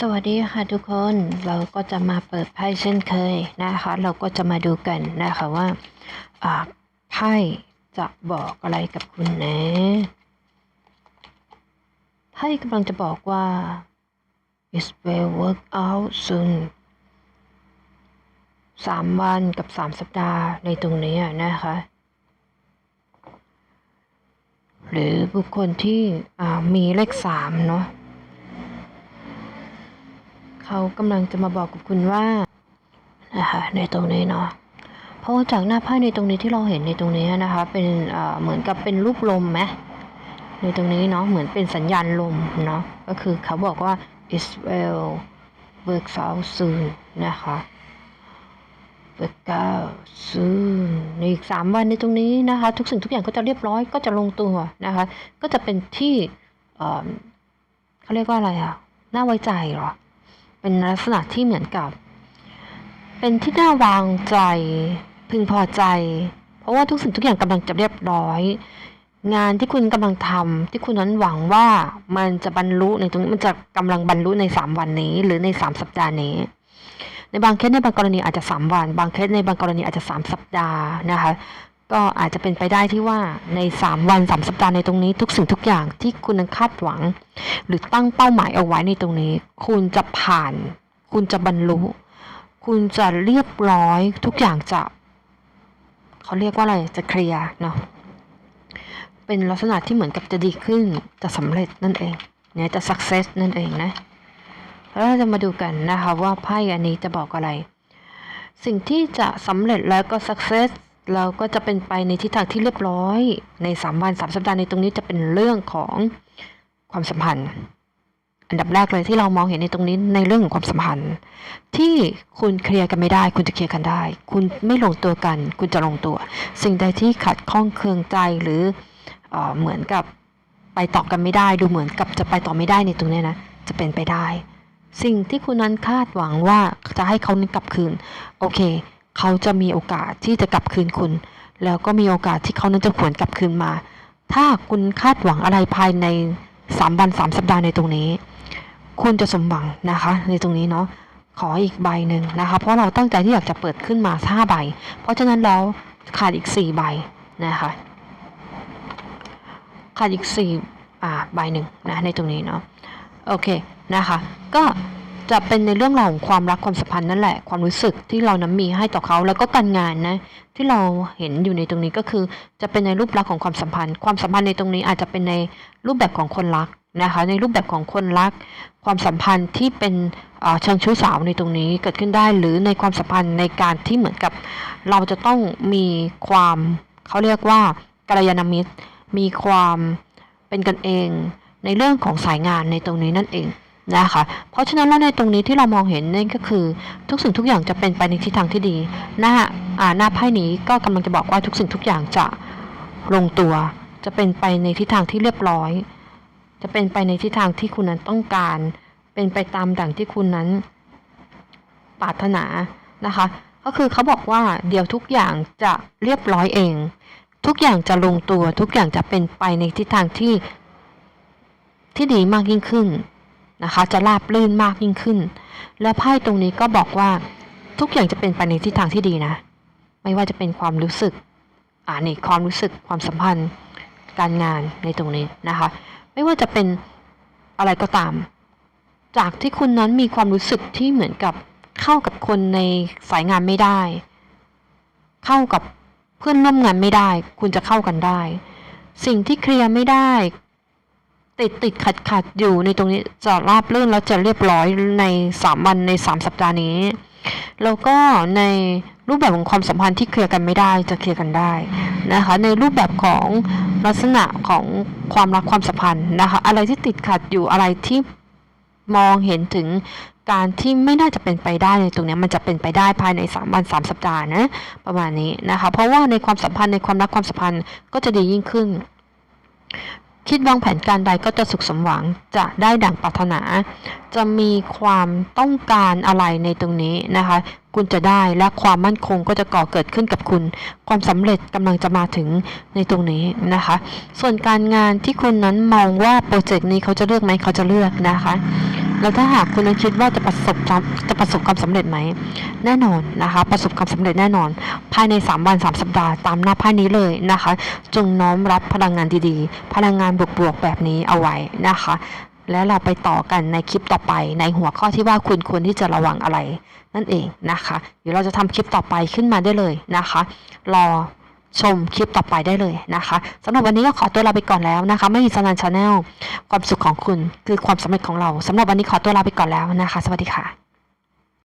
สวัสดีค่ะทุกคนเราก็จะมาเปิดไพ่เช่นเคยนะคะ เราก็จะมาดูกันนะคะว่าไพ่จะบอกอะไรกับคุณนะไพ่กำลังจะบอกว่า it will work out soon สามวันกับสามสัปดาห์ในตรงนี้นะคะ หรือบุคคลที่มีเลขสามเนาะ เขากำลังจะมาบอกกับคุณว่านะคะในตรงนี้เนาะเพราะจากหน้าไพ่ในตรงนี้ที่เราเห็นในตรงนี้นะคะ เป็นเหมือนกับเป็นรูปลมไหมในตรงนี้เนาะเหมือนเป็นสัญญาณลมเนาะก็คือเขาบอกว่า it will work out soon นะคะ work out soon ในอีกสามวันในตรงนี้นะคะ ทุกสิ่งทุกอย่างก็จะเรียบร้อยก็จะลงตัวนะคะ ก็จะเป็นที่เขาเรียกว่าอะไรอะน่าไว้ใจหรอ เป็นลักษณะที่เหมือนกับ เป็นที่น่าวางใจพึงพอใจ เพราะว่าทุกสิ่งทุกอย่างกำลังจะเรียบร้อย งานที่คุณกำลังทำที่คุณนั้นหวังว่ามันจะบรรลุในตรงนี้มันจะกำลังบรรลุในสามวันนี้ หรือในสามสัปดาห์นี้ ในบางเคสในบางกรณีอาจจะสามวัน บางเคสในบางกรณีอาจจะสามสัปดาห์นะคะ ก็อาจจะเป็นไปได้ที่ว่าในสามวันสามสัปดาห์ในตรงนี้ทุกสิ่งทุกอย่างที่คุณคาดหวัง หรือตั้งเป้าหมายเอาไว้ในตรงนี้ คุณจะผ่าน คุณจะบรรลุ คุณจะเรียบร้อย ทุกอย่างจะเขาเรียกว่าอะไรจะเคลียร์เนาะเป็นลักษณะที่เหมือนกับจะดีขึ้นจะสำเร็จนั่นเองเนี่ยจะ success นั่นเองนะแล้วเราจะมาดูกันนะคะว่าไพ่อันนี้จะบอกอะไร สิ่งที่จะสำเร็จแล้วก็ success เราก็จะเป็นไปในทิศทางที่เรียบร้อย ในสามวันสามสัปดาห์ในตรงนี้จะเป็นเรื่องของความสัมพันธ์ อันดับแรกเลยที่เรามองเห็นในตรงนี้ในเรื่องของความสัมพันธ์ ที่คุณเคลียร์กันไม่ได้ คุณจะเคลียร์กันได้ คุณไม่ลงตัวกัน คุณจะลงตัว สิ่งใดที่ขัดข้องเคืองใจหรือเอเหมือนกับไปต่อกันไม่ได้ ดูเหมือนกับจะไปต่อไม่ได้ในตรงนี้นะจะเป็นไปได้ สิ่งที่คุณนั้นคาดหวังว่าจะให้เขานั้นกลับคืน โอเค เขาจะมีโอกาสที่จะกลับคืนคุณ แล้วก็มีโอกาสที่เขานั้นจะหวนกลับคืนมา ถ้าคุณคาดหวังอะไรภายในสามวันสามสัปดาห์ในตรงนี้คุณจะสมหวังนะคะ ในตรงนี้เนาะขออีกใบหนึ่งนะคะ เพราะเราตั้งใจที่อยากจะเปิดขึ้นมาห้าใบ เพราะฉะนั้นแล้วขาดอีกสี่ใบนะคะขาดอีกสี่อ่าใบหนึ่งนะในตรงนี้เนาะโอเคนะคะ ก็ จะเป็นในเรื่องราวของความรักความสัมพันธ์นั่นแหละ ความรู้สึกที่เรานั้นมีให้ต่อเขาแล้วก็การงานนะที่เราเห็นอยู่ในตรงนี้ก็คือ จะเป็นในรูปลักษณ์ของความสัมพันธ์ ความสัมพันธ์ในตรงนี้อาจจะเป็นในรูปแบบของคนรักนะคะในรูปแบบของคนรัก ความสัมพันธ์ที่เป็นเอ่อเชิงชู้สาวในตรงนี้เกิดขึ้นได้ หรือในความสัมพันธ์ในการที่เหมือนกับ เราจะต้องมีความเขาเรียกว่ากัลยาณมิตร มีความเป็นกันเอง ในเรื่องของสายงานในตรงนี้นั่นเอง นะคะ เพราะฉะนั้นแล้วในตรงนี้ที่เรามองเห็นนั่นก็คือ ทุกสิ่งทุกอย่างจะเป็นไปในทิศทางที่ดี หน้าอ่าหน้าไพ่นี้ก็กำลังจะบอกว่าทุกสิ่งทุกอย่างจะลงตัว จะเป็นไปในทิศทางที่เรียบร้อย จะเป็นไปในทิศทางที่คุณนั้นต้องการ เป็นไปตามดั่งที่คุณนั้นปรารถนานะคะ ก็คือเขาบอกว่าเดี๋ยวทุกอย่างจะเรียบร้อยเอง ทุกอย่างจะลงตัว ทุกอย่างจะเป็นไปในทิศทางที่ที่ดีมากยิ่งขึ้น นะคะ จะราบรื่นมากยิ่งขึ้น และไพ่ตรงนี้ก็บอกว่าทุกอย่างจะเป็นไปในทิศทางที่ดีนะ ไม่ว่าจะเป็นความรู้สึก อ่านี่ความรู้สึกความสัมพันธ์ การงานในตรงนี้นะคะ ไม่ว่าจะเป็นอะไรก็ตาม จากที่คุณนั้นมีความรู้สึกที่เหมือนกับเข้ากับคนในสายงานไม่ได้ เข้ากับเพื่อนร่วมงานไม่ได้ คุณจะเข้ากันได้ สิ่งที่เคลียร์ไม่ได้ ติดติดขัดขัดอยู่ในตรงนี้จะราบรื่นแล้วจะเรียบร้อยในสามวันในสามสัปดาห์นี้ แล้วก็ในรูปแบบของความสัมพันธ์ที่เคลียร์กันไม่ได้จะเคลียร์กันได้นะคะ ในรูปแบบของลักษณะของความรักความสัมพันธ์นะคะ อะไรที่ติดขัดอยู่อะไรที่มองเห็นถึงการที่ไม่น่าจะเป็นไปได้ในตรงนี้มันจะเป็นไปได้ภายในสามวันสามสัปดาห์นะประมาณนี้นะคะ เพราะว่าในความสัมพันธ์ในความรักความสัมพันธ์ก็จะดียิ่งขึ้น คิดวางแผนการใดก็จะสุขสมหวังจะได้ดั่งปรารถนา จะมีความต้องการอะไรในตรงนี้นะคะ คุณจะได้และความมั่นคงก็จะก่อเกิดขึ้นกับคุณ ความสำเร็จกำลังจะมาถึงในตรงนี้นะคะ ส่วนการงานที่คุณนั้นมองว่าโปรเจกต์นี้เขาจะเลือกไหมเขาจะเลือกนะคะ แล้วถ้าหากคุณยังคิดว่าจะประสบความจะประสบความสำเร็จไหม แน่นอนนะคะ ประสบความสำเร็จแน่นอน ภายใน 3 วัน 3 สัปดาห์ตามหน้าไพ่นี้เลยนะคะ จงน้อมรับพลังงานดีๆ พลังงานบวกๆแบบนี้เอาไว้นะคะ และเราไปต่อกันในคลิปต่อไป ในหัวข้อที่ว่าคุณควรที่จะระวังอะไร นั่นเองนะคะ เดี๋ยวเราจะทำคลิปต่อไปขึ้นมาได้เลยนะคะ รอ ชมคลิปต่อไปได้เลยนะคะสำหรับวันนี้ก็ขอตัวลาไปก่อนแล้วนะคะ ไม่มีสนันชาแนลความสุขของคุณคือความสำเร็จของเราสำหรับวันนี้ขอตัวลาไปก่อนแล้วนะคะ สวัสดีค่ะ